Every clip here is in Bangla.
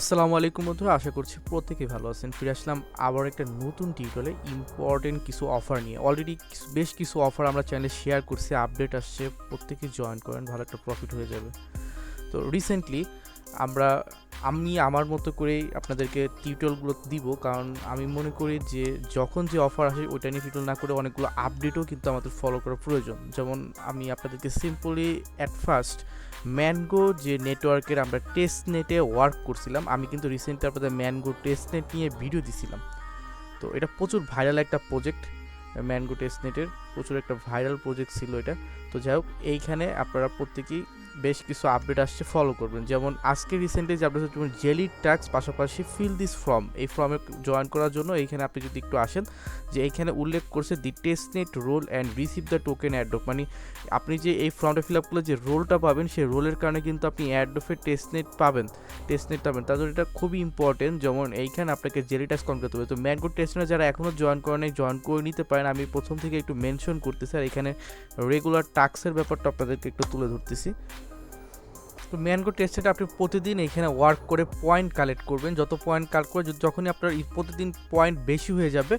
আসসালামু আলাইকুম বন্ধুরা, আশা করছি প্রত্যেকেই ভালো আছেন। ফিরে আসলাম আবার একটা নতুন টিউটোরিয়ালে ইম্পর্টেন্ট কিছু অফার নিয়ে। অলরেডি বেশ কিছু অফার আমরা চ্যানেলে শেয়ার করছি আপডেট আসছে, প্রত্যেকে জয়েন করেন, ভালো একটা প্রফিট হয়ে যাবে। তো রিসেন্টলি আমরা, আমি আমার মতো করেই আপনাদেরকে টিউটোরিয়ালগুলো দিব, কারণ আমি মনে করি যে যখন যে অফার আসে ওইটা নিয়ে টিউটোরিয়াল না করে অনেকগুলো আপডেটও কিন্তু আমাদের ফলো করা প্রয়োজন। যেমন আমি আপনাদেরকে সিম্পলি অ্যাট ফার্স্ট ম্যানগো যে নেটওয়ার্কের আমরা টেস্ট নেটে ওয়ার্ক করছিলাম, আমি কিন্তু রিসেন্টলি আপনাদের ম্যানগো টেস্ট নেট নিয়ে ভিডিও দিছিলাম। তো এটা প্রচুর ভাইরাল একটা প্রজেক্ট ম্যানগো টেস্ট নেটের প্রচুর একটা ভাইরাল প্রজেক্ট ছিল এটা। তো যাই হোক, এইখানে আপনারা প্রত্যেকেই বেশ কিছু আপডেট আসছে ফলো করবেন। যেমন আজকে রিসেন্টলি যে আপডেট যেমন জেলি ট্যাক্স পাশাপাশি ফিল দিস ফর্ম এই ফর্মে জয়েন করার জন্য এইখানে আপনি যদি একটু আসেন, যে এইখানে উল্লেখ করছে the testnet role and receive the token অ্যাডপ মানে আপনি যে এই ফর্মটা ফিল আপ করলে যে রোলটা পাবেন, সেই রোলের কারণে কিন্তু আপনি অ্যাডোফের টেস্ট নেট পাবেন। টেস্ট নেট পাবেন। তার জন্য এটা খুবই ইম্পর্টেন্ট যেমন এইখানে আপনাকে জেলি টাস্ক কম করতে হবে। তো ম্যানগো টেস্ট নেট যারা এখনও জয়েন করেন জয়েন করে নিতে পারেন। আমি প্রথম থেকে একটু মেনশন করতেছি, আর এখানে রেগুলার টাস্কের ব্যাপারটা আপনাদেরকে একটু তুলে ধরতেছি। তো ম্যানগো টেস্টেটা আপনি প্রতিদিন এখানে ওয়ার্ক করে পয়েন্ট কালেক্ট করবেন। যত পয়েন্ট কালেক্ট করে যখনই আপনার প্রতিদিন পয়েন্ট বেশি হয়ে যাবে,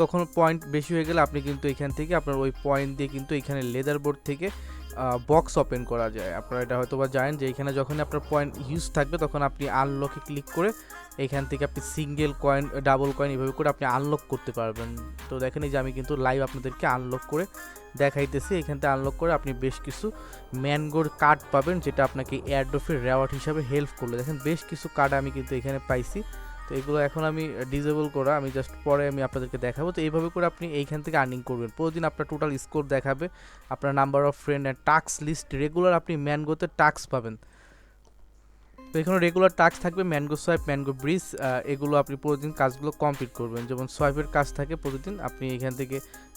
তখন পয়েন্ট বেশি হয়ে গেলে আপনি কিন্তু এখান থেকে আপনার ওই পয়েন্ট দিয়ে কিন্তু এখানে লেদার বোর্ড থেকে বক্স ওপেন করা যায়। আপনারা এটা হয়তো বা জানেন যে এখানে যখনই আপনার পয়েন্ট ইউজ থাকবে, তখন আপনি আনলকে ক্লিক করে এখান থেকে আপনি সিঙ্গেল কয়েন ডাবল কয়েন এভাবে করে আপনি আনলক করতে পারবেন। তো দেখেন এই যে আমি কিন্তু লাইভ আপনাদেরকে আনলক করে দেখাইতেছি। এখান থেকে আনলক করে আপনি বেশ কিছু ম্যানগোর কার্ড পাবেন, যেটা আপনাকে এয়ারড্রফের রেওয়ার্ড হিসাবে হেল্প করবে দেখেন বেশ কিছু কার্ড আমি কিন্তু এখানে পাইছি। তো এগুলো এখন আমি ডিজেবল করা, আমি জাস্ট পরে আমি আপনাদেরকে দেখাবো। তো এইভাবে করে আপনি এইখান থেকে আর্নিং করবেন। প্রতিদিন আপনার টোটাল স্কোর দেখাবে। আপনার number of friend and task list regular আপনি ম্যানগোতে টাস্ক পাবেন। তো এখানে রেগুলার টাস্ক থাকবে ম্যানগো সোয়াইপ ম্যানগো ব্রিজ এগুলো আপনি প্রতিদিন কাজগুলো কমপ্লিট করবেন। যেমন সোয়াইপের কাজ থাকে প্রতিদিন, আপনি এখান থেকে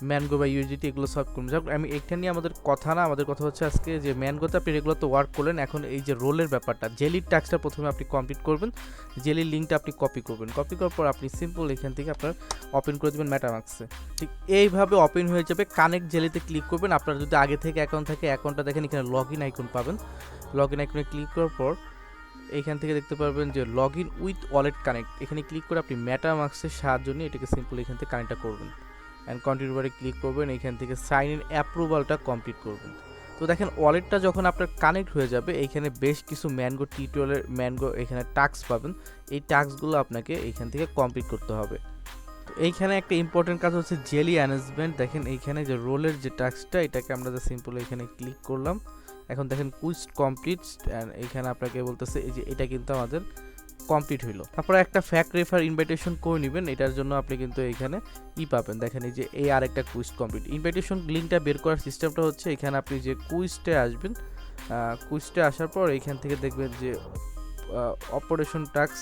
ম্যানগো বা ইউজিটি এগুলো সলভ করবেন যাক, আমি এইটা নিয়ে আমাদের কথা না, আমাদের কথা হচ্ছে আজকে যে ম্যানগোতে আপনি রেগুলার তো ওয়ার্ক করলেন, এখন এই যে রোলের ব্যাপারটা জেলির টাস্কটা প্রথমে আপনি কমপ্লিট করবেন জেলির লিঙ্কটা আপনি কপি করবেন। কপি করার পর আপনি সিম্পল এখান থেকে আপনার ওপেন করে দেবেন ম্যাটামাক্সে ঠিক এইভাবে ওপেন হয়ে যাবে কানেক্ট জেলিতে ক্লিক করবেন, আপনার যদি আগে থেকে অ্যাকাউন্ট থাকে অ্যাকাউন্টটা দেখেন এখানে লগ ইন আইকন পাবেন। লগ ইন আইকনে ক্লিক করার পর এইখান থেকে দেখতে পারবেন যে log in with wallet connect এখানে ক্লিক করে আপনি ম্যাটামাক্সের সাহায্য নিয়ে এটাকে সিম্পল এখান থেকে কানেক্টটা করবেন। অ্যান্ড কন্টিনিউ বারে ক্লিক করবেন এখান থেকে সাইন ইন অ্যাপ্রুভালটা কমপ্লিট করবেন। তো দেখেন ওয়ালেটটা যখন আপনার কানেক্ট হয়ে যাবে, এইখানে বেশ কিছু ম্যানগো টিউটোরিয়ালের ম্যানগো এখানে টাস্ক পাবেন। এই টাস্কগুলো আপনাকে এইখান থেকে কমপ্লিট করতে হবে। তো এইখানে একটা ইম্পর্টেন্ট কাজ হচ্ছে জেলি অ্যানেজমেন্ট দেখেন এইখানে যে রোলের যে টাস্কটা এটাকে আমরা যে সিম্পল এখানে ক্লিক করলাম। এখন দেখেন কুইজ কমপ্লিট এখানে আপনাকে বলতেছে, এই যে এটা কিন্তু আমাদের কমপ্লিট হইল। তারপরে একটা ফ্যাক্ট রেফার ইনভাইটেশন করে নেবেন, এটার জন্য আপনি কিন্তু এখানে ই পাবেন। দেখেন এই যে এই আরেকটা কুইজ কমপ্লিট। ইনভাইটেশন লিঙ্কটা বের করার সিস্টেমটা হচ্ছে, এখানে আপনি যে কুইজটে আসবেন কুইজটে আসার পর এখান থেকে দেখবেন যে অপারেশন টাক্স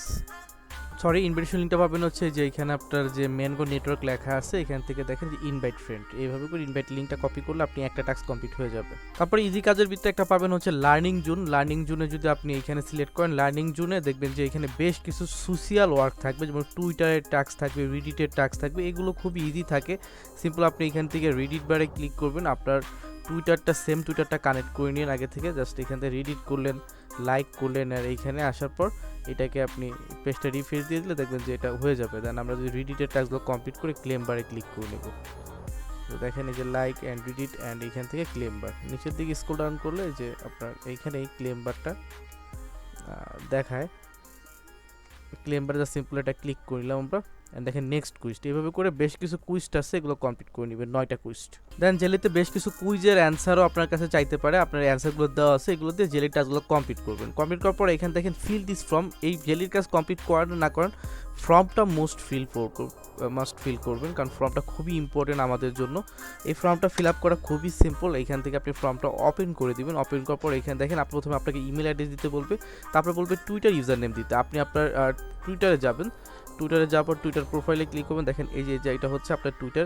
সরি ইনভাইটেশন লিঙ্কটা পাবেন হচ্ছে যে এখানে আপনার যে মেনগো নেটওয়ার্ক লেখা আছে, এখান থেকে দেখেন যে ইনভাইট ফ্রেন্ড এইভাবে করে ইনভাইট লিঙ্কটা কপি করলে আপনি একটা টাস্ক কমপ্লিট হয়ে যাবে। তারপরে ইজি কাজের ভিতরে একটা পাবেন হচ্ছে লার্নিং জুন লার্নিং জুনে যদি আপনি এখানে সিলেক্ট করেন লার্নিং জুনে দেখবেন যে এখানে বেশ কিছু সোশিয়াল ওয়ার্ক থাকবে, যেমন টুইটারের টাস্ক থাকবে রিডিটের টাস্ক থাকবে, এগুলো খুবই ইজি থাকে। সিম্পল আপনি এখান থেকে রিডিট বারে ক্লিক করবেন, আপনার টুইটারটা সেম টুইটারটা কানেক্ট করে নিন আগে থেকে। জাস্ট এখান থেকে রিডিট করলেন লাইক করলেন আর এইখানে আসার পর এটাকে আপনি পেজটা রিফ্রেশ দিয়ে দিলে দেখবেন যে এটা হয়ে যাবে। দেন আমরা যদি রিডিটের টাস্কগুলো কমপ্লিট করে ক্লেম বারে ক্লিক করে নেব। তো দেখেন এই যে লাইক অ্যান্ড রিডিট অ্যান্ড এখান থেকে ক্লেম বার নিচের দিকে স্ক্রল ডাউন করলে যে আপনার এইখানে এই ক্লেম বারটা দেখায়। ক্লেম বারে সিম্পল এটা ক্লিক করলাম আমরা। দেখেন নেক্সট কুইস্ট এইভাবে করে বেশ কিছু কুইস্ট আছে, এগুলো কমপ্লিট করে নেবেন, নয়টা কুইস্ট দেন জেলিতে বেশ কিছু কুইজের অ্যান্সারও আপনার কাছে চাইতে পারে, আপনার অ্যান্সারগুলো দেওয়া আছে, এগুলো দিয়ে জেলির টাস্কগুলো কমপ্লিট করবেন। কমপ্লিট করার পর এখানে দেখেন ফিল দিস ফর্ম এই জেলির কাজ কমপ্লিট করেন না করেন ফর্মটা মোস্ট ফিল মাস্ট ফিল করবেন, কারণ ফর্মটা খুবই ইম্পর্টেন্ট আমাদের জন্য। এই ফর্মটা ফিল আপ করা খুবই সিম্পল এখান থেকে আপনি ফর্মটা ওপেন করে দিবেন। ওপেন করার পর এখানে দেখেন, আপনি প্রথমে আপনাকে ইমেল অ্যাড্রেস দিতে বলবে, তারপরে বলবে টুইটার ইউজার নেম দিতে। আপনি আপনার টুইটারে যাবেন টুইটারে যাওয়ার পর টুইটার প্রোফাইলে ক্লিক করবেন। দেখেন এই যে এটা হচ্ছে আপনার Twitter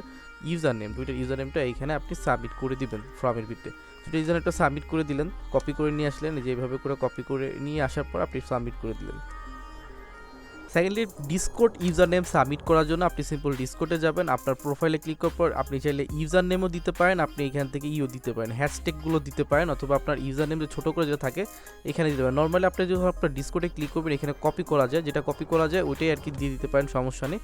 user name Twitter user নেমটা এইখানে আপনি সাবমিট করে দিবেন ফর্মের ভিতরে টুইটার ইউজার নেমটা সাবমিট করে দিলেন কপি করে নিয়ে আসলেন। যে, এইভাবে করে কপি করে নিয়ে আসার পর আপনি সাবমিট করে দিলেন। Secondly Discord user name submit করার জন্য আপনি সিম্পল ডিসকোডে যাবেন। আপনার প্রোফাইলে ক্লিক করার পর আপনি চাইলে ইউজার নেমও দিতে পারেন, আপনি এখান থেকে ইও দিতে পারেন হ্যাশট্যাগুলো দিতে পারেন অথবা আপনার ইউজার নেম যে ছোটো করে যেটা থাকে, এখানে দিতে পারেন। নর্মালি আপনি যখন আপনার ডিসকোডে ক্লিক করবেন, এখানে কপি করা যায়, যেটা কপি করা যায়, ওইটাই আর কি দিয়ে দিতে পারেন, সমস্যা নেই।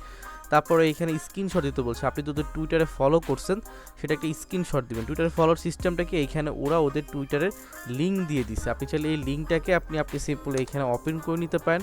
তারপরে এখানে স্ক্রিনশট দিতে বলছে। আপনি যদি টুইটারে ফলো করছেন সেটা একটা স্ক্রিনশট দিবেন টুইটারে ফলোর সিস্টেমটাকে এইখানে ওরা ওদের টুইটারের লিঙ্ক দিয়ে দিছে। আপনি চাইলে এই লিঙ্কটাকে আপনি আপনি সিম্পল এখানে ওপেন করে নিতে পারেন।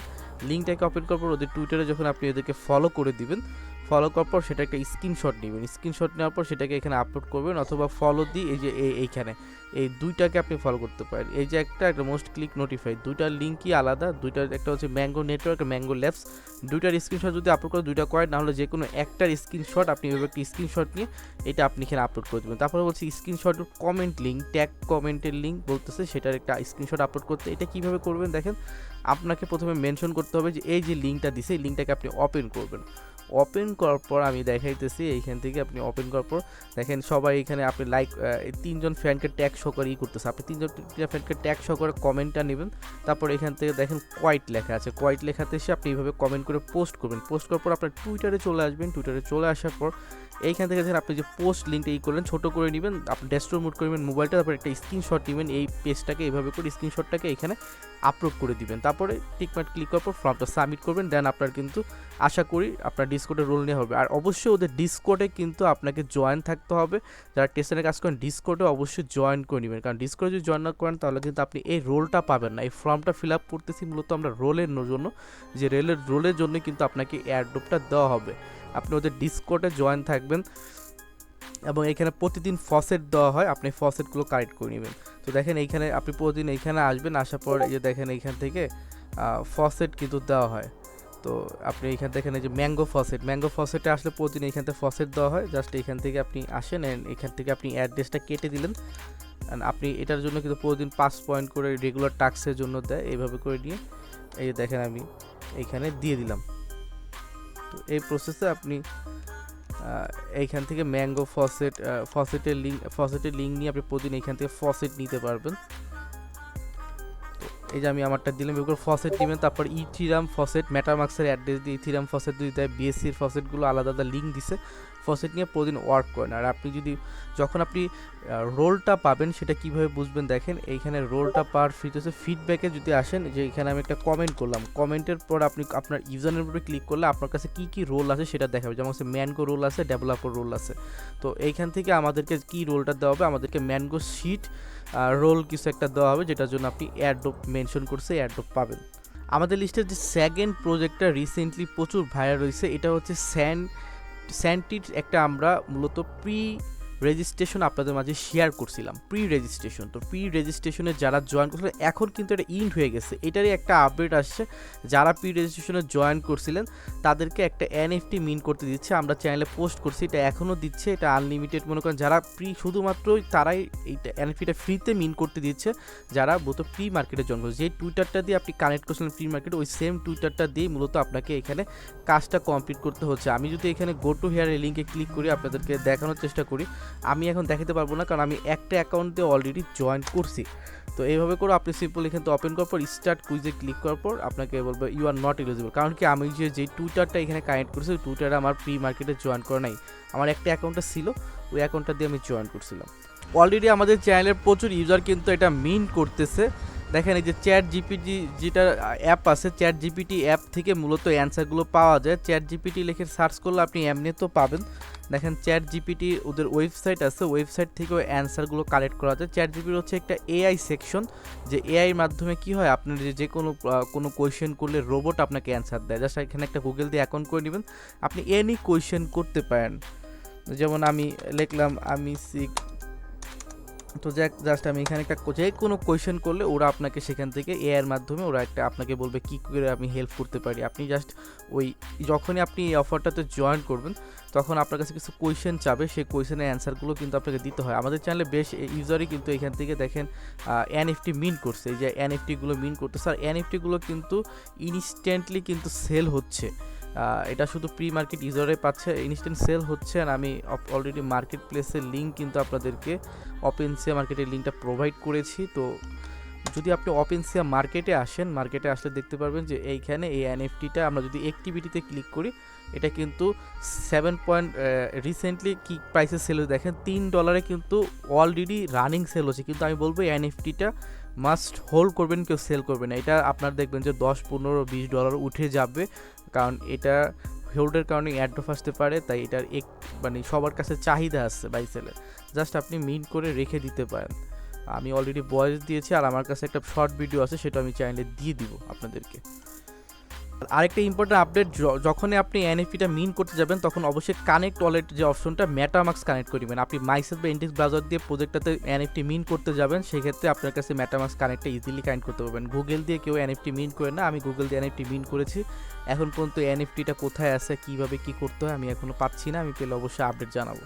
লিঙ্কটাকে ওপেন করার পর ওদের টুইটারে যখন আপনি ওদেরকে ফলো করে দিবেন ফলো করার পর সেটা একটা স্ক্রিনশট নেবেন। স্ক্রিনশট নেওয়ার পর সেটাকে এখানে আপলোড করবেন অথবা ফলো দিয়ে এই যে এই- এইখানে। এই দুইটাকে আপনি ফলো করতে পারেন। এই যে একটা একটা মোস্ট ক্লিক নোটিফাই দুইটার লিঙ্কই আলাদা, দুইটার একটা হচ্ছে ম্যাঙ্গো নেটওয়ার্ক ম্যাঙ্গো ল্যাবস দুইটার স্ক্রিনশট যদি আপলোড করে দুইটা করেন, নাহলে যে কোনো একটার স্ক্রিনশট আপনি এভাবে একটা স্ক্রিনশট নিয়ে এটা আপনি এখানে আপলোড করে দেবেন। তারপরে বলছি স্ক্রিনশট কমেন্ট লিঙ্ক ট্যাগ কমেন্টের লিঙ্ক বলতেছে, সেটার একটা স্ক্রিনশট আপলোড করতে। এটা কীভাবে করবেন দেখেন? আপনাকে প্রথমে মেনশন করতে হবে যে এই যে লিঙ্কটা দিছে, এই লিঙ্কটাকে আপনি ওপেন করবেন। ওপেন করার পর আমি দেখাইতেছি, এইখান থেকে আপনি ওপেন করার পর দেখেন সবাই এখানে আপনি লাইক তিনজন ফ্যানকে ট্যাগ শো করে ই করতেছে। আপনি তিনজন ফ্যানকে ট্যাগ শো করে কমেন্টটা নেবেন। তারপর এখান থেকে দেখেন কোয়াইট লেখা আছে। কোয়াইট লেখাতে এসে আপনি এইভাবে কমেন্ট করে পোস্ট করবেন। পোস্ট করার পর আপনার টুইটারে চলে আসবেন। টুইটারে চলে আসার পর এইখান থেকে আপনি যে পোস্ট লিঙ্কটা ই করলেন, ছোটো করে নেবেন, আপনি ডেস্কটপ মুড করবেন মোবাইলটা তারপর একটা স্ক্রিনশট নেবেন, এই পেজটাকে এইভাবে করে স্ক্রিনশটটাকে এখানে আপলোড করে দিবেন। তারপরে টিকমার্ট ক্লিক করার পর ফর্মটা সাবমিট করবেন দেন আপনার কিন্তু, আশা করি আপনার ডিসকোডে রোল নেওয়া হবে। আর অবশ্যই ওদের ডিসকোডে কিন্তু আপনাকে জয়েন থাকতে হবে। যারা টেস্টারে কাজ করেন ডিসকোডে অবশ্যই জয়েন করে নেবেন। কারণ ডিসকোডে যদি জয়েন না করেন, তাহলে কিন্তু আপনি এই রোলটা পাবেন না। এই ফর্মটা ফিল আপ করতেছি মূলত আমরা রোলের জন্য। যে রেলের রোলের জন্য কিন্তু আপনাকে এয়ারড্রপটা দেওয়া হবে। আপনি ওদের ডিসকোডে জয়েন থাকবেন এবং এখানে প্রতিদিন ফসেট দেওয়া হয়, আপনি ফসেটগুলো কালেক্ট করে নেবেন। তো দেখেন এইখানে, আপনি প্রতিদিন এইখানে আসবেন, আসার পর এই যে দেখেন এইখান থেকে ফসেট কিন্তু দেওয়া হয়। তো আপনি এইখান থেকে এই যে ম্যাঙ্গো ফসেট ম্যাঙ্গো ফসেটে আসলে প্রতিদিন এইখান থেকে ফসেট দেওয়া হয় জাস্ট এইখান থেকে আপনি আসেন and এখান থেকে আপনি অ্যাড্রেসটা কেটে দিলেন। And আপনি এটার জন্য কিন্তু প্রতিদিন পাঁচ পয়েন্ট করে রেগুলার টাক্সের জন্য দেয়, এইভাবে করে নিয়ে, এই যে দেখেন আমি এইখানে দিয়ে দিলাম। এই প্রসেসে আপনি এইখান থেকে ম্যাঙ্গো ফসেট ফসেটের লিঙ্ক ফসেটের লিঙ্ক নিয়ে আপনি প্রতিদিন এইখান থেকে ফসেট নিতে পারবেন। এই যে আমি আমারটা দিলাম এগুলো ফসেট নেবেন তারপর ইথিরাম ফসেট মেটামাক্সের অ্যাড্রেস দিয়ে ইথিরাম ফসেট দিয়ে দেয় বিএসসির ফসেটগুলো আলাদা আলাদা লিঙ্ক দিছে। ফসেট নিয়ে প্রতিদিন ওয়ার্ক করেন। আর আপনি যদি, যখন আপনি রোলটা পাবেন, সেটা কীভাবে বুঝবেন দেখেন, এইখানে রোলটা পাওয়ার ফিচার্সে ফিডব্যাকে যদি আসেন, যে এখানে আমি একটা কমেন্ট করলাম। কমেন্টের পর আপনি আপনার ইউজারের উপরে ক্লিক করলে আপনার কাছে কী কী রোল আছে সেটা দেখাবে। যেমন হচ্ছে ম্যানগো রোল আছে ডেভেলপার রোল আছে। তো এইখান থেকে আমাদেরকে কী রোলটা দেওয়া হবে? আমাদেরকে ম্যানগো শিট রোল কিছু একটা দেওয়া হবে, যেটার জন্য আপনি অ্যাড্রপ মেনশন করছে অ্যাড্রপ পাবেন। আমাদের লিস্টের যে সেকেন্ড প্রজেক্টটা রিসেন্টলি প্রচুর ভাইরাল হয়েছে, এটা হচ্ছে স্যান্ড স্যান্টির একটা আমরা মূলত প্রি রেজিস্ট্রেশন আপনাদের মাঝে শেয়ার করছিলাম প্রি রেজিস্ট্রেশন তো প্রি রেজিস্ট্রেশনে যারা জয়েন করছিলেন, এখন কিন্তু এটা ইন্ড হয়ে গেছে। এটারই একটা আপডেট আসছে। যারা প্রি রেজিস্ট্রেশনে জয়েন করছিলেন, তাদেরকে একটা এনএফটি মিন করতে দিচ্ছে। আমরা চ্যানেলে পোস্ট করছি, এটা এখনও দিচ্ছে, এটা আনলিমিটেড মনে করেন, যারা প্রি শুধুমাত্রই তারাই এইটা এনএফটিটা ফ্রিতে মিন করতে দিচ্ছে। যারা মূলত প্রি মার্কেটে জয়েন করছে, যে টুইটারটা দিয়ে আপনি কানেক্ট করছিলেন প্রি মার্কেটে ওই সেম টুইটারটা দিয়ে মূলত আপনাকে এখানে কাজটা কমপ্লিট করতে হচ্ছে। আমি যদি এখানে গো টু হেয়ার লিঙ্কে ক্লিক করি, আপনাদেরকে দেখানোর চেষ্টা করি। আমি এখন দেখাতে পারব না, কারণ আমি একটা অ্যাকাউন্টে অলরেডি জয়েন করছি। তো এইভাবে করে আপনি সিম্পল এখান থেকে ওপেন করার পর স্টার্ট কুইজে ক্লিক করার পর আপনাকে বলবে ইউ আর নট এলিজিবল কারণ কি, আমি যে যে টুইটারটা এখানে কানেক্ট করেছি টুইটারে আমার প্রি মার্কেটে জয়েন করা নাই। আমার একটা অ্যাকাউন্টটা ছিল, ওই অ্যাকাউন্টটা দিয়ে আমি জয়েন করছিলাম। অলরেডি আমাদের চ্যানেলের প্রচুর ইউজার কিন্তু এটা মিন করতেছে। দেখেন এই যে চ্যাট জিপিটি যেটা অ্যাপ আছে চ্যাট জিপিটি অ্যাপ থেকে মূলত অ্যান্সারগুলো পাওয়া যায়। চ্যাট জিপিটি লিখে সার্চ করলে আপনি এমনি তো পাবেন। দেখেন চ্যাট জিপিটি ওদের ওয়েবসাইট আছে ওয়েবসাইট থেকেও অ্যান্সারগুলো কালেক্ট করা যায়। চ্যাট জিপিটি হচ্ছে একটা এআই সেকশন যে এআইয়ের মাধ্যমে কি হয় আপনার যে যে কোনো কোনো কোয়েশ্চেন করলে রোবট আপনাকে অ্যান্সার দেয়। জাস্ট এখানে একটা গুগল দিয়ে অ্যাকাউন্ট করে নেবেন। আপনি এনি কোয়েশ্চেন করতে পারেন। যেমন আমি লিখলাম, আমি সিক তো জাস্ট আমি এখানে একটা যে কোনো কোয়েশ্চেন করলে ওরা আপনাকে সেখান থেকে এ এর মাধ্যমে ওরা একটা আপনাকে বলবে কী করে আমি হেল্প করতে পারি। আপনি জাস্ট ওই যখনই আপনি এই অফারটাতে জয়েন করবেন, তখন আপনার কাছে কিছু কোয়েশ্চেন চাবে, সেই কোয়েশ্চেনের অ্যান্সারগুলো কিন্তু আপনাকে দিতে হয়। আমাদের চ্যানেলে বেশ ইউজারই কিন্তু এখান থেকে দেখেন এনএফটি মিন করছে। এই যে এনএফটিগুলো মিন করতেছে, আর এনএফটিগুলো কিন্তু ইনস্ট্যান্টলি কিন্তু সেল হচ্ছে। এটা শুধু প্রি মার্কেট ইউজারে পাচ্ছে। ইনস্ট্যান্ট সেল হচ্ছে আর আমি অলরেডি মার্কেট প্লেসের লিঙ্ক কিন্তু আপনাদেরকে ওপেন সে মার্কেটের লিঙ্কটা প্রোভাইড করেছি। তো যদি আপনি ওপেনসিয়া মার্কেটে আসেন মার্কেটে আসলে দেখতে পারবেন যে এইখানে এই এনএফটিটা আমরা যদি অ্যাক্টিভিটিতে ক্লিক করি, এটা কিন্তু সেভেন পয়েন্ট রিসেন্টলি কি প্রাইসে সেল দেখেন তিন ডলারে কিন্তু অলরেডি রানিং সেল হচ্ছে। কিন্তু আমি বলব এনএফটিটা মাস্ট হোল্ড করবেন, কেউ সেল করবেন না। এটা আপনার দেখবেন যে দশ, পনেরো, বিশ ডলার উঠে যাবে। কারণ এটা হোল্ডের কারণে অ্যাড্রফ আসতে পারে, তাই এটার এক মানে সবার কাছে চাহিদা আছে বাইসেলে জাস্ট আপনি মিন করে রেখে দিতে পারেন। আমি অলরেডি বয়েস দিয়েছি আর আমার কাছে একটা শর্ট ভিডিও আছে, সেটা আমি চাইলে দিয়ে দিব আপনাদেরকে। আরেকটা ইম্পর্টেন্ট আপডেট যখনই আপনি এনএফপিটা মিন করতে যাবেন, তখন অবশ্যই কানেক্ট ওয়ালেট যে অপশনটা মেটামাক্স কানেক্ট করবেন আপনি মাইসেল বা ইন্ডেক্স ব্রাউজার দিয়ে প্রজেক্টটাতে এনএফটি মিন করতে যাবেন, সেক্ষেত্রে আপনার কাছে মেটামাক্স কানেক্টটা ইজিলি কানেক্ট করতে পারবেন। গুগল দিয়ে কেউ এনএফটি মিন করে না, আমি গুগল দিয়ে এনএফটি মিন করেছি। এখন পর্যন্ত এনএফটিটা কোথায় আছে, কীভাবে কি করতে হয়, আমি এখনও পাচ্ছি না, আমি পেলে অবশ্যই আপডেট জানাব।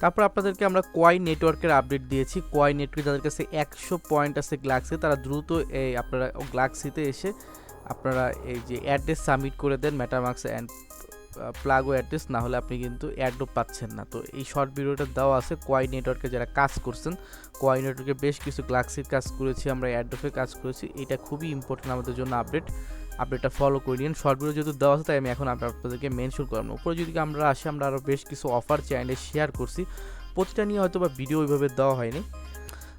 তারপর আপনাদেরকে আমরা কয় নেটওয়ার্কের আপডেট দিয়েছি। কোয়াই নেটওয়ার্ক যাদের কাছে একশো পয়েন্ট আছে গ্লাক্সি তারা দ্রুত এই আপনারা গ্লাক্সিতে এসে আপনারা এই যে অ্যাড্রেস সাবমিট করে দেন ম্যাটামাক্স অ্যান্ড প্লাগো অ্যাড্রেস না হলে আপনি কিন্তু অ্যাডও পাচ্ছেন না। তো এই শর্ট ভিডিওটা দেওয়া আছে কয় নেটওয়ার্কে যারা কাজ করছেন কয় নেটওয়ার্কে বেশ কিছু গ্লাক্সির কাজ করেছি, আমরা অ্যাডোফে কাজ করেছি। এটা খুবই ইম্পর্টেন্ট আমাদের জন্য আপডেট আপডেটটা ফলো করে নিন। শর্ট ভিডিও যেহেতু দেওয়া আছে, তাই আমি এখন আপনাদেরকে মেনশন করলাম উপরে যদি আমরা আসি, আমরা আরও বেশ কিছু অফার চ্যানেলে শেয়ার করছি। প্রতিটা নিয়ে হয়তো বা ভিডিও ওইভাবে দেওয়া হয়নি।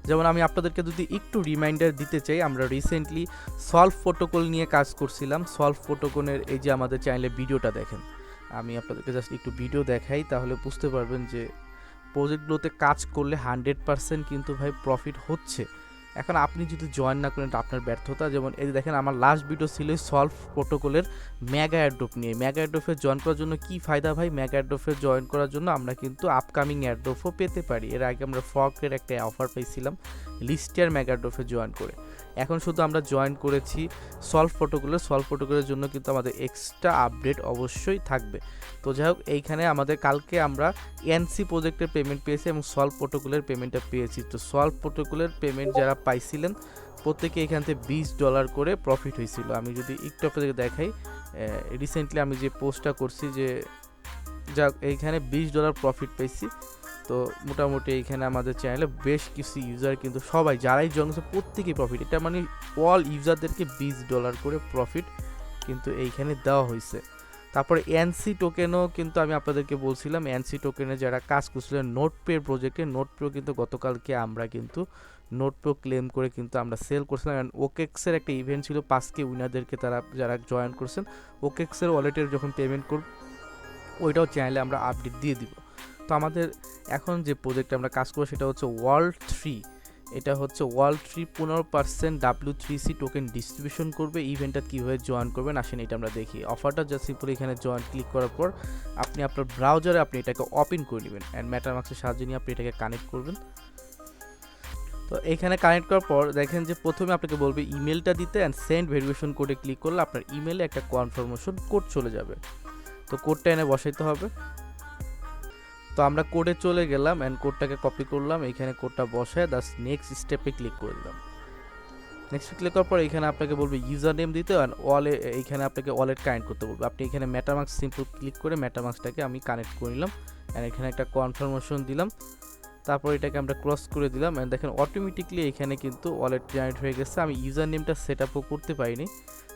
যেমন আমি আপনাদেরকে যদি একটু রিমাইন্ডার দিতে চাই, আমরা রিসেন্টলি সলভ প্রোটোকল নিয়ে কাজ করছিলাম। সলভ প্রোটোকলের এই যে আমাদের চ্যানেলে ভিডিওটা দেখেন। আমি আপনাদেরকে জাস্ট একটু ভিডিও দেখাই, তাহলে বুঝতে পারবেন যে প্রজেক্টগুলোতে কাজ করলে হান্ড্রেড পারসেন্ট কিন্তু ভাই প্রফিট হচ্ছে। এখন আপনি যদি জয়েন না করেন আপনার ব্যর্থতা। যেমন এই দেখেন, আমার লাস্ট ভিডিও ছিল সলভ প্রোটোকলের ম্যাগা অ্যাড্রপ নিয়ে। ম্যাগা অ্যাড্রপে জয়েন করার জন্য কী ফায়দা ভাই? ম্যাগা অ্যাড্রপে জয়েন করার জন্য আমরা কিন্তু আপকামিং অ্যাড্রপও পেতে পারি। এর আগে আমরা ফ্রকের একটা অফার পেয়েছিলাম লিস্টিয়ার ম্যাগা অ্যাড্রপে জয়েন করে। এখন শুধু আমরা জয়েন করেছি সলভ প্রোটোকলের সলভ প্রোটোকলের জন্য কিন্তু আমাদের এক্সট্রা আপডেট অবশ্যই থাকবে। তো যাই হোক, এইখানে আমাদের কালকে আমরা এনসি প্রজেক্টের পেমেন্ট পেয়েছি এবং সলভ প্রোটোকলের পেমেন্টটা পেয়েছি। তো সলভ প্রোটোকলের পেমেন্ট যারা পাইছিলেন, প্রত্যেকে এখান থেকে বিশ ডলার করে প্রফিট হয়েছিল। আমি যদি একটু আপনাদেরকে দেখাই রিসেন্টলি আমি যে পোস্টটা করছি যে যা এইখানে বিশ ডলার প্রফিট পেয়েছি তো মোটামুটি এইখানে আমাদের চ্যানেলে বেশ কিছু ইউজার কিন্তু সবাই, যারাই জন্মেছে প্রত্যেকেই প্রফিট এটা মানে অল ইউজারদেরকে বিশ ডলার করে প্রফিট কিন্তু এইখানে দেওয়া হয়েছে। তারপরে এনসি টোকেনও কিন্তু আমি আপনাদেরকে বলছিলাম এনসি টোকেনে যারা কাজ করছিলেন নোট পে প্রজেক্টে নোট পেও কিন্তু গতকালকে আমরা কিন্তু নোট পে ক্লেম করে কিন্তু আমরা সেল করছিলাম। অ্যান্ড ওকেক্সের একটা ইভেন্ট ছিল, পাঁচকে উইনারদেরকে তারা যারা জয়েন করছেন ওকেক্সের ওয়ালেটের যখন পেমেন্ট করব ওইটাও চ্যানেলে আমরা আপডেট দিয়ে দিব। তো আমাদের এখন যে প্রজেক্টে আমরা কাজ করব সেটা হচ্ছে ওয়ার্ল্ড থ্রি এটা হচ্ছে ওয়ার্ল্ড থ্রি পনেরো percent W three C token distribution করবে। ইভেন্টটা কীভাবে জয়েন করবেন আসেন এটা আমরা দেখি। অফারটা জাস্ট সিম্পল এখানে জয়েন ক্লিক করার পর আপনি আপনার ব্রাউজারে আপনি এটাকে ওপেন করে নেবেন অ্যান্ড ম্যাটারমাক্সের সাহায্যে নিয়ে আপনি এটাকে কানেক্ট করবেন। তো এখানে কানেক্ট করার পর দেখেন যে প্রথমে আপনাকে বলবে ইমেলটা দিতে অ্যান্ড সেন্ড ভেরিফিকেশন কোডে ক্লিক করলে আপনার ইমেলে একটা কনফার্মেশন কোড চলে যাবে। তো কোডটা এনে বসাইতে হবে। তো আমরা কোডে চলে গেলাম অ্যান্ড কোডটাকে কপি করলাম এখানে কোডটা বসায় দাস নেক্সট স্টেপে ক্লিক করে দিলাম। নেক্সট ক্লিক করার পর এখানে আপনাকে বলবে ইউজার নেম দিতে অ্যান্ড ওয়ালে এইখানে আপনাকে ওয়ালেট কানেক্ট করতে বলবে। আপনি এখানে ম্যাটামাক্স সিম্পল ক্লিক করে ম্যাটামাক্সটাকে আমি কানেক্ট করে নিলাম অ্যান্ড এখানে একটা কনফার্মেশন দিলাম। তারপর এটাকে আমরা ক্রস করে দিলাম অ্যান্ড দেখেন অটোমেটিকলি এখানে কিন্তু ওয়ালেট জেনারেট হয়ে গেছে। আমি ইউজার নেমটা সেট আপও করতে পারিনি।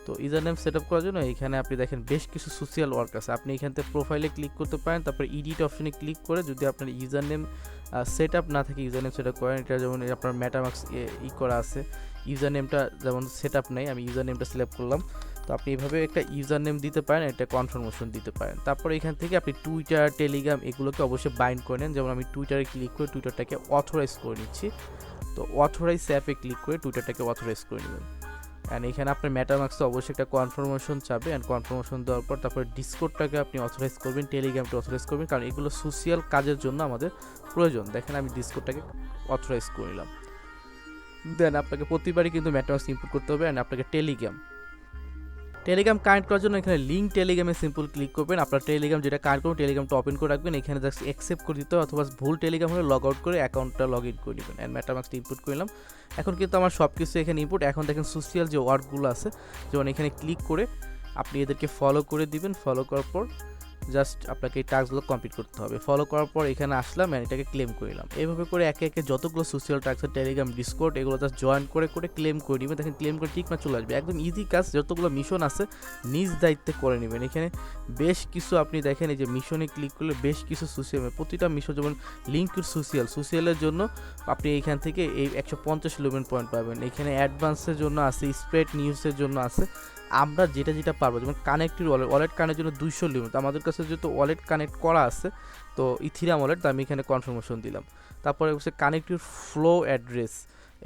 তো ইউজার নেম সেট আপ করার জন্য এখানে আপনি দেখেন বেশ কিছু সোশ্যাল ওয়ার্ক আছে। আপনি এখান থেকে প্রোফাইলে ক্লিক করতে পারেন, তারপর ইডিট অপশনে ক্লিক করে যদি আপনার ইউজার নেম সেট আপ না থাকে ইউজার নেম সেট আপ করেন, এটা যেমন আপনার ম্যাটামাক্স ই করা আছে। ইউজার নেমটা যেমন সেট আপ নেই, আমি ইউজার নেমটা সিলেক্ট করলাম। তো আপনি এইভাবে একটা ইউজার নেম দিতে পারেন, একটা কনফার্মেশন দিতে পারেন। তারপর এখান থেকে আপনি টুইটার টেলিগ্রাম এগুলোকে অবশ্যই বাইন্ড করে নেন। যেমন আমি টুইটারে ক্লিক করে টুইটারটাকে অথরাইজ করে নিচ্ছি। তো অথরাইজ অ্যাপে ক্লিক করে টুইটারটাকে অথরাইজ করে নেবেন। অ্যান্ড এখানে আপনার ম্যাটামাক্সে অবশ্যই একটা কনফার্মেশন চাবে। অ্যান্ড কনফার্মেশন দেওয়ার পর তারপরে ডিসকোডটাকে আপনি অথরাইজ করবেন টেলিগ্রামটা অথরাইজ করবেন। কারণ এগুলো সোশিয়াল কাজের জন্য আমাদের প্রয়োজন। দেখেন আমি ডিসকোডটাকে অথরাইজ করে নিলাম। দেন আপনাকে প্রতিবারই কিন্তু ম্যাটামাক্স ইম্পোর্ট করতে হবে। অ্যান্ড আপনাকে টেলিগ্রাম টেলিগ্রাম কানেক্ট করার জন্য এখানে লিঙ্ক টেলিগ্রামে সিম্পল ক্লিক করবেন। আপনার টেলিগ্রাম যেটা কানেক্ট করুন টেলিগ্রামটা ওপেন করে রাখবেন। এখানে জাস্ট অ্যাকসেপ্ট করে দিতে হবে, অথবা ভুল টেলিগ্রাম হলে লগ আউট করে অ্যাকাউন্টটা লগ ইন করে নেবেন। অ্যান্ড ম্যাটামাক্সটা ইনপুট করলাম এখন কিন্তু আমার সব কিছু এখানে ইনপুট এখন দেখেন সোশ্যাল যে ওয়ার্ডগুলো আছে, যেমন এখানে ক্লিক করে আপনি এদেরকে ফলো করে দিবেন। ফলো করার পর জাস্ট আপনাকে এই টাস্কগুলো কমপ্লিট করতে হবে। ফলো করার পর এখানে আসলাম অ্যান্ড এটাকে ক্লেম করলাম এইভাবে করে একে একে যতগুলো সোশ্যাল টাস্ক টেলিগ্রাম ডিসকোড এগুলো জাস্ট জয়েন করে করে ক্লেম করে নেবেন। দেখেন ক্লেম করে ঠিক না চলে আসবে। একদম ইজি কাজ, যতগুলো মিশন আছে, নিজ দায়িত্বে করে নেবেন। এখানে বেশ কিছু আপনি দেখেন, এই যে মিশনে ক্লিক করলে বেশ কিছু সোশ্যাল প্রতিটা মিশন যেমন লিঙ্ক সোশ্যাল সোশ্যালের জন্য আপনি এইখান থেকে এই একশো পঞ্চাশ লুমেন পয়েন্ট পাবেন। এখানে অ্যাডভান্সের জন্য আছে স্প্রেড নিউজের জন্য আছে। আমরা যেটা যেটা পারব, যেমন কানেক্টেড ওয়ালেট ওয়ালেট কানেক্টের জন্য দুইশো লিমিট আমাদের কাছে যেহেতু ওয়ালেট কানেক্ট করা আছে, তো ইথিরাম ওয়ালেট আমি এখানে কনফার্মেশন দিলাম। তারপরে হচ্ছে কানেক্টেড ফ্লো অ্যাড্রেস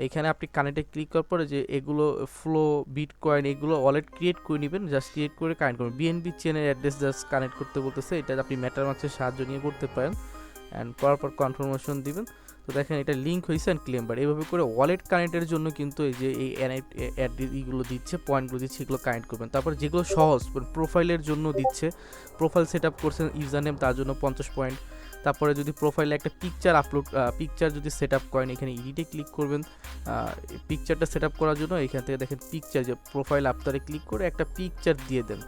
এইখানে আপনি কানেক্টে ক্লিক করার পরে যে এগুলো ফ্লো বিট কয়েন এগুলো ওয়ালেট ক্রিয়েট করে নেবেন জাস্ট ক্রিয়েট করে কানেক্ট করবেন। বিএনবি চেনের অ্যাড্রেস জাস্ট কানেক্ট করতে বলতেছে, এটা আপনি ম্যাটার মার্কসের সাহায্য নিয়ে করতে পারেন। অ্যান্ড করার পর কনফার্মেশন দিবেন। তো দেখেন এটা লিঙ্ক হয়েছে অ্যান্ড ক্লেম বার এইভাবে করে ওয়ালেট কানেক্টের জন্য কিন্তু এই যে এই এইগুলো দিচ্ছে পয়েন্টগুলো দিচ্ছে, এগুলো কানেক্ট করবেন। তারপর যেগুলো সহজ প্রোফাইলের জন্য দিচ্ছে প্রোফাইল সেট আপ করছেন ইউজার নেম তার জন্য পঞ্চাশ পয়েন্ট তারপরে যদি প্রোফাইলে একটা পিকচার আপলোড পিকচার যদি সেট আপ করেন, এখানে ইডিটে ক্লিক করবেন। পিকচারটা সেট আপ করার জন্য এখান থেকে দেখেন পিকচার যে প্রোফাইল আপনারে ক্লিক করে একটা পিকচার দিয়ে দেন।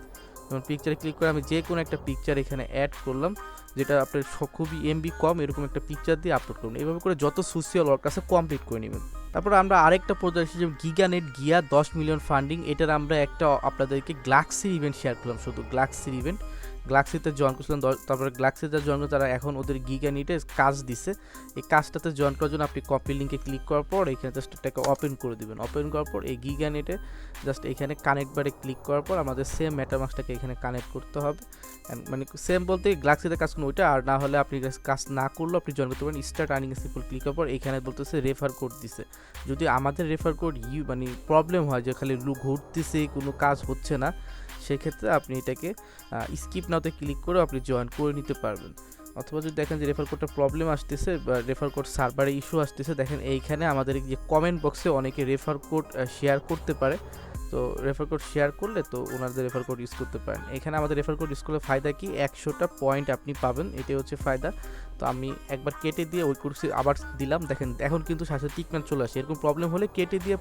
যেমন পিকচারে ক্লিক করে আমি যে কোনো একটা পিকচার এখানে অ্যাড করলাম, যেটা আপনার খুবই এমবি কম, এরকম একটা পিকচার দিয়ে আপলোড করুন। এভাবে করে যত সোশিয়াল ওয়ার্ক আছে কমপ্লিট করে নেবেন। তারপর আমরা আরেকটা প্রজেক্ট এসেছি গিগানেট গিয়া দশ মিলিয়ন ফান্ডিং এটার আমরা একটা আপনাদেরকে গ্লাক্সির ইভেন্ট শেয়ার করলাম, শুধু গ্লাক্সির ইভেন্ট গ্লাক্সিতে জয়েন করছিলাম দশ- তারপরে গ্লাক্সিতে জয়েন করে তারা এখন ওদের গিগানিটে কাজ দিছে। এই কাজটাতে জয়েন করার জন্য আপনি কপি লিঙ্কে ক্লিক করার পর এখানে জাস্ট এটাকে ওপেন করে দিবেন। ওপেন করার পর এই গিগানেটে জাস্ট এখানে কানেক্ট বারে ক্লিক করার পর আমাদের সেম ম্যাটারমাক্সটাকে এখানে কানেক্ট করতে হবে। মানে সেম বলতে গ্লাক্সিতে কাজ করুন ওইটা, আর না হলে আপনি কাজ না করলেও আপনি জয়েন করতে পারেন। স্টার্ট আর্নিং সিম্পল ক্লিক করার পর এখানে বলতেছে রেফার কোড দিছে। যদি আমাদের রেফার কোড ইউ মানে প্রবলেম হয় যে খালি লু ঘুরতেছে, কোনো কাজ হচ্ছে না সেক্ষেত্রে আপনি এটাকে স্কিপ নাওতে ক্লিক করে আপনি জয়েন করে নিতে পারবেন। অথবা যদি দেখেন যে রেফার কোডটা প্রবলেম আসতেছে বা রেফার কোড সার্ভারে ইস্যু আসতেছে, দেখেন এইখানে আমাদের যে কমেন্ট বক্সে অনেকে রেফার কোড শেয়ার করতে পারে। তো রেফার কোড শেয়ার করলে তো ওনাদের রেফার কোড ইউজ করতে পারেন। এখানে আমাদের রেফার কোড ইউজ করলে ফায়দা কি? একশোটা পয়েন্ট আপনি পাবেন। এটাই হচ্ছে ফায়দা। তো আমি একবার কেটে দিয়ে ওই কোর্সে আবার দিলাম। দেখেন, এখন কিন্তু সাথে টিকম্যান চলে আসে। এরকম প্রবলেম হলে কেটে দিয়ে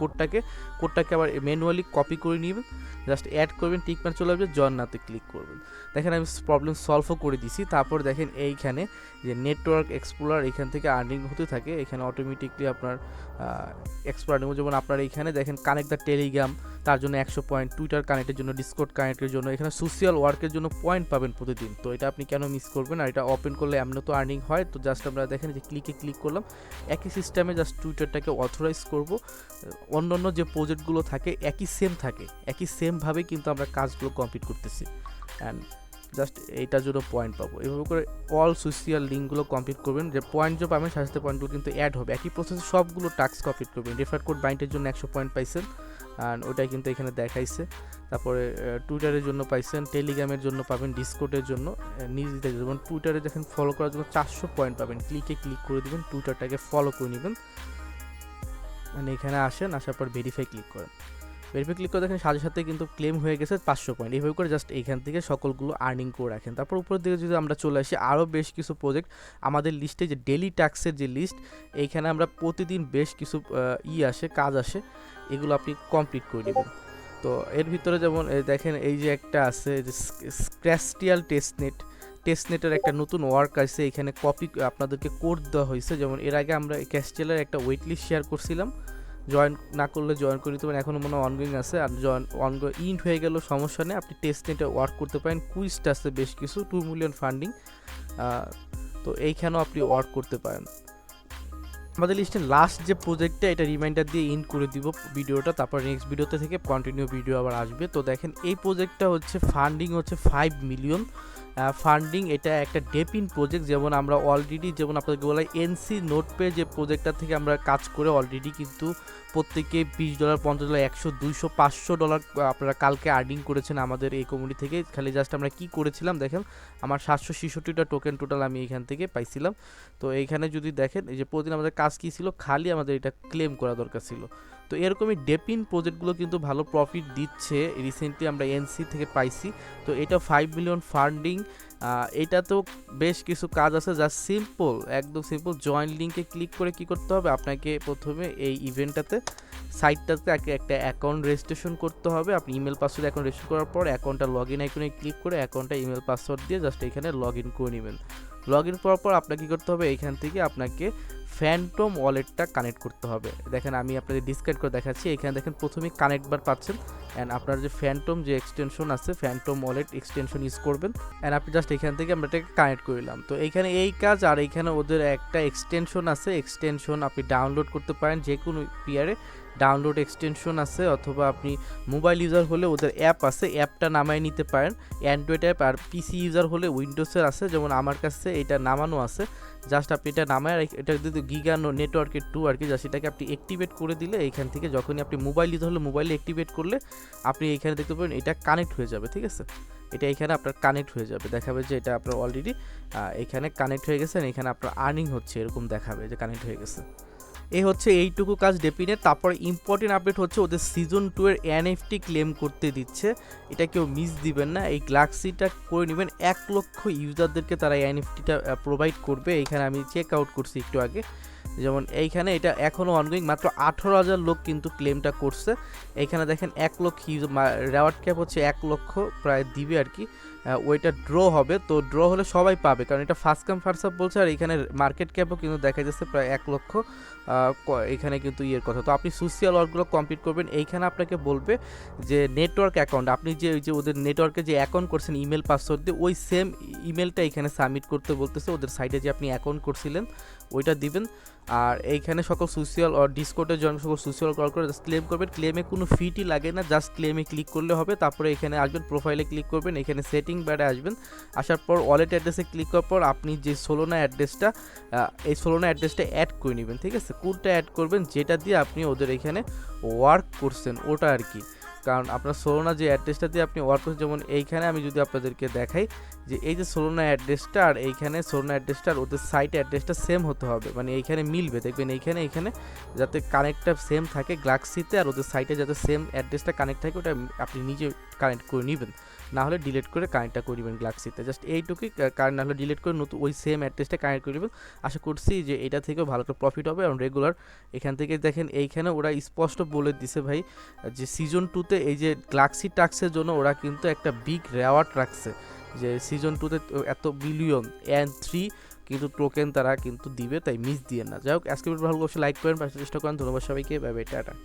কোডটাকে কোডটাকে আবার ম্যানুয়ালি কপি করে নেবেন। জাস্ট অ্যাড করবেন টিকম্যান চলে আসবে জন নাতে ক্লিক করবেন। দেখেন, আমি প্রবলেম সলভও করে দিছি। তারপর দেখেন, এইখানে যে নেটওয়ার্ক এক্সপ্লোরার এখান থেকে আর্নিং হতে থাকে। এখানে অটোমেটিকলি আপনার এক্সপ্লোর যেমন আপনার এইখানে দেখেন কানেক্ট দ্য টেলিগ্রাম তার জন্য একশো পয়েন্ট টুইটার কানেক্টের জন্য ডিসকোড কানেক্টের জন্য, এখানে সোশ্যাল ওয়ার্কের জন্য পয়েন্ট পাবেন প্রতিদিন। তো এটা আপনি কেন মিস করবেন? আর এটা ওপেন করলে এমন তো আর্নিং হয়, তো জাস্ট আমরা দেখেন যে ক্লিকে ক্লিক করলাম, একই সিস্টেমে জাস্ট টুইটারটাকে অথরাইজ করব। অন্য অন্য যে প্রজেক্টগুলো থাকে, একই সেম থাকে, একই সেমভাবে কিন্তু আমরা কাজগুলো কমপ্লিট করতেছি। অ্যান্ড জাস্ট এইটার জন্য পয়েন্ট পাবো। এভাবে করে অল সোশিয়াল লিঙ্কগুলো কমপ্লিট করবেন, যে পয়েন্ট যে পাবেন সাথে পয়েন্টগুলো কিন্তু অ্যাড হবে। একই প্রসেসে সবগুলো টাস্ক কমপ্লিট করবেন। রেফার কোড বাইন্ডের জন্য একশো পয়েন্ট পাইছেন। আর ওটাই কিন্তু এখানে দেখাইছে। তারপরে টুইটারের জন্য পাইছেন টেলিগ্রামের জন্য পাবেন ডিসকোডের জন্য নিজেদের যেমন টুইটারে দেখেন ফলো করার জন্য চারশো পয়েন্ট পাবেন। ক্লিকে ক্লিক করে দেবেন টুইটারটাকে ফলো করে নেবেন। মানে এখানে আসেন, আসার পর ভেরিফাই ক্লিক করেন। ভেরিফাই ক্লিক করে দেখেন, সাথে সাথে কিন্তু ক্লেম হয়ে গেছে পাঁচশো পয়েন্ট এইভাবে করে জাস্ট এইখান থেকে সকলগুলো আর্নিং করে রাখেন। তারপর উপরের দিকে যদি আমরা চলে আসি, আরও বেশ কিছু প্রজেক্ট আমাদের লিস্টে যে ডেলি ট্যাক্সের যে লিস্ট এইখানে আমরা প্রতিদিন বেশ কিছু ই আসে, কাজ আসে, এগুলো আপনি কমপ্লিট করে নেবেন। তো এর ভিতরে যেমন দেখেন, এই যে একটা আছে, যে স্ক্র্যাস্টিয়াল টেস্টনেট টেস্টনেটের একটা নতুন ওয়ার্ক আছে, এখানে কপি আপনাদেরকে কোড দেওয়া হয়েছে। যেমন এর আগে আমরা ক্যাস্টেলের একটা ওয়েট লিস্ট শেয়ার করছিলাম। জয়েন না করলে জয়েন করে পারেন। এখনও মনে হয় অনগোয়িং আছে। আর জয়েন অনগো ইন্ট হয়ে গেল সমস্যা নেই। আপনি টেস্টনেটে ওয়ার্ক করতে পারেন। কুইজটা আছে বেশ কিছু টু মিলিয়ন ফান্ডিং তো এইখানেও আপনি ওয়ার্ক করতে পারেন। আমাদের লিস্টের লাস্ট যে প্রজেক্টটা এটা রিমাইন্ডার দিয়ে ইন করে দিব ভিডিওটা। তারপর নেক্সট ভিডিওতে থেকে কন্টিনিউ ভিডিও আবার আসবে। তো দেখেন, এই প্রজেক্টটা হচ্ছে ফান্ডিং হচ্ছে ফাইভ মিলিয়ন ফান্ডিং এটা একটা ডেপিন প্রজেক্ট যেমন আমরা অলরেডি যেমন আপনাদেরকে বলা এনসি নোট পে যে প্রজেক্টটা থেকে আমরা কাজ করে অলরেডি কিন্তু প্রত্যেকে বিশ ডলার পঞ্চাশ ডলার একশো, দুইশো, পাঁচশো ডলার আপনারা কালকে আর্নিং করেছেন আমাদের এই কমিউনিটি থেকে। খালি জাস্ট আমরা কি করেছিলাম দেখেন, আমার সাতশো ছেষট্টিটা টোকেন টোটাল আমি এখান থেকে পাইছিলাম। তো এইখানে যদি দেখেন, এই যে প্রতিদিন আমাদের কাজ কী ছিল? খালি আমাদের এটা ক্লেম করা দরকার ছিল। তো এরকমই ডেপিন প্রজেক্টগুলো কিন্তু ভালো প্রফিট দিচ্ছে রিসেন্টলি আমরা এনসি থেকে পাইছি। তো এটা ফাইভ মিলিয়ন ফান্ডিং এটা তো বেশ কিছু কাজ আছে যা সিম্পল একদম সিম্পল জয়েন লিঙ্কে ক্লিক করে কি করতে হবে? আপনাকে প্রথমে এই ইভেন্টটাতে সাইটটাতে একটা অ্যাকাউন্ট রেজিস্ট্রেশন করতে হবে। আপনি ইমেল পাসওয়ার্ড অ্যাকাউন্ট রেজিস্ট্রেশন করার পর অ্যাকাউন্টটা লগ ইন আইকনে ক্লিক করে অ্যাকাউন্টটা ইমেল পাসওয়ার্ড দিয়ে জাস্ট এখানে লগ ইন করে নেবেন। লগ ইন করার পর আপনাকে কী করতে হবে? এইখান থেকে আপনাকে ফ্যান্টম ওয়ালেটটা কানেক্ট করতে হবে। দেখেন, আমি আপনাদের ডিসকানেক্ট করে দেখাচ্ছি। এখানে দেখেন, প্রথমেই কানেক্ট বার পাচ্ছেন। অ্যান্ড আপনার যে ফ্যান্টম যে এক্সটেনশন আছে ফ্যান্টম ওয়ালেট এক্সটেনশন ইউজ করবেন। অ্যান্ড আপনি জাস্ট এখান থেকে আমরা এটাকে কানেক্ট করলাম তো এইখানে এই কাজ আর এখানে ওদের একটা এক্সটেনশন আছে। এক্সটেনশন আপনি ডাউনলোড করতে পারেন যে কোনো পিয়ারে ডাউনলোড এক্সটেনশন আছে অথবা আপনি মোবাইল ইউজার হলে ওদের অ্যাপ আছে অ্যাপটা নামায় নিতে পারেন। অ্যান্ড্রয়েড অ্যাপ আর পিসি ইউজার হলে উইন্ডোজের আছে, যেমন আমার কাছে এটা নামানো আছে। জাস্ট আপনি এটা নামায় এটা যদি গিগানো নেটওয়ার্কের টু আর কি জাস্ট এটাকে আপনি অ্যাক্টিভেট করে দিলে এইখান থেকে যখনই আপনি মোবাইল ইউজার হলে মোবাইলে অ্যাক্টিভেট করলে আপনি এইখানে দেখতে পাবেন এটা কানেক্ট হয়ে যাবে, ঠিক আছে? এটা এখানে আপনার কানেক্ট হয়ে যাবে। দেখাবে যে এটা আপনার অলরেডি এখানে কানেক্ট হয়ে গেছে এখানে আপনার আর্নিং হচ্ছে, এরকম দেখাবে যে কানেক্ট হয়ে গেছে। এই হচ্ছে এইটুকু কাজ ডেপিনের তারপর ইম্পর্টেন্ট আপডেট হচ্ছে ওদের সিজন টু এর এনএফটি ক্লেম করতে দিচ্ছে। এটা কেউ মিস দিবেন না। এই গ্লাক্সিটা করে নেবেন। এক লক্ষ ইউজারদেরকে তারা এনএফটিটা প্রোভাইড করবে। এখানে আমি চেক আউট করছি একটু আগে। যেমন এইখানে এটা এখনও অনগোয়িং মাত্র আঠারো হাজার লোক কিন্তু ক্লেমটা করছে। এইখানে দেখেন এক লক্ষ রেওয়ার্ড ক্যাপ হচ্ছে এক লক্ষ প্রায় দিবে আর কি। ওইটা ড্র হবে। তো ড্র হলে সবাই পাবে। কারণ এটা ফার্স্ট কাম ফার্স্ট আপ বলছে, আর এখানে মার্কেট ক্যাপও কিন্তু দেখা যাচ্ছে প্রায় এক লক্ষ এখানে কিন্তু ইয়ের কথা। তো আপনি সোশ্যাল ওয়ার্কগুলো কমপ্লিট করবেন। এইখানে আপনাকে বলবে যে নেটওয়ার্ক অ্যাকাউন্ট আপনি যে ওই যে ওদের নেটওয়ার্কে যে অ্যাকাউন্ট করছেন ইমেল পাসওয়ার্ড দিয়ে, ওই সেম ইমেলটা এখানে সাবমিট করতে বলতেছে। ওদের সাইটে যে আপনি অ্যাকাউন্ট করছিলেন ওইটা দিবেন। আর এইখানে সকল সোশ্যাল আর ডিসকোডের জন্য সকল সোশ্যাল কল করে জাস্ট ক্লেম করবেন। ক্লেমে কোনো ফিটি লাগে না জাস্ট ক্লেমে ক্লিক করলে হবে। তারপরে এখানে আসবেন প্রোফাইলে ক্লিক করবেন, এখানে সেটিং ব্যাডে আসবেন। আসার পর ওয়ালেট অ্যাড্রেসে ক্লিক করার পর আপনি যে সোলোনা অ্যাড্রেসটা এই সোলোনা অ্যাড্রেসটা অ্যাড করে নেবেন, ঠিক আছে? কোডটা অ্যাড করবেন? যেটা দিয়ে আপনি ওদের এখানে ওয়ার্ক করছেন, ওটা আর কি। কারণ আপনার সোলোনা যে অ্যাড্রেসটা দিয়ে আপনি ওয়ার্ক করছেন, যেমন এইখানে আমি যদি আপনাদেরকে দেখাই যে এই যে সোলোনা অ্যাড্রেসটা আর এইখানে সোলোনা অ্যাড্রেসটা আর ওদের সাইট অ্যাড্রেসটা সেম হতে হবে। মানে এইখানে মিলবে, দেখবেন এইখানে এইখানে যাতে কানেক্টটা সেম থাকে গ্লাক্সিতে আর ওদের সাইটে যাতে সেম অ্যাড্রেসটা কানেক্ট থাকে, ওটা আপনি নিজে কানেক্ট করে নেবেন। না হলে ডিলিট করে কানেক্টটা করে নেবেন গ্লাক্সিতে জাস্ট এইটুকুই কারেন্ট না হলে ডিলিট করে নতুন ওই সেম অ্যাড্রেসটা করে নেবেন। আশা করছি যে এটা থেকেও ভালো একটা প্রফিট হবে। এবং রেগুলার এখান থেকে দেখেন এইখানে ওরা স্পষ্ট বলে দিছে ভাই, যে সিজন টুতে এই যে গ্লাক্সি টাক্সের জন্য ওরা কিন্তু একটা বিগ রেওয়ার্ড রাখছে। যে সিজন টুতে এত বিলিয়ন অ্যান্ড থ্রি কিন্তু টোকেন তারা কিন্তু দিবে, তাই মিস দিয়ে না। যাই হোক, আজকে ভালো অবশ্যই লাইক করেন চেষ্টা করেন। ধন্যবাদ সবাইকে। Bye bye tata.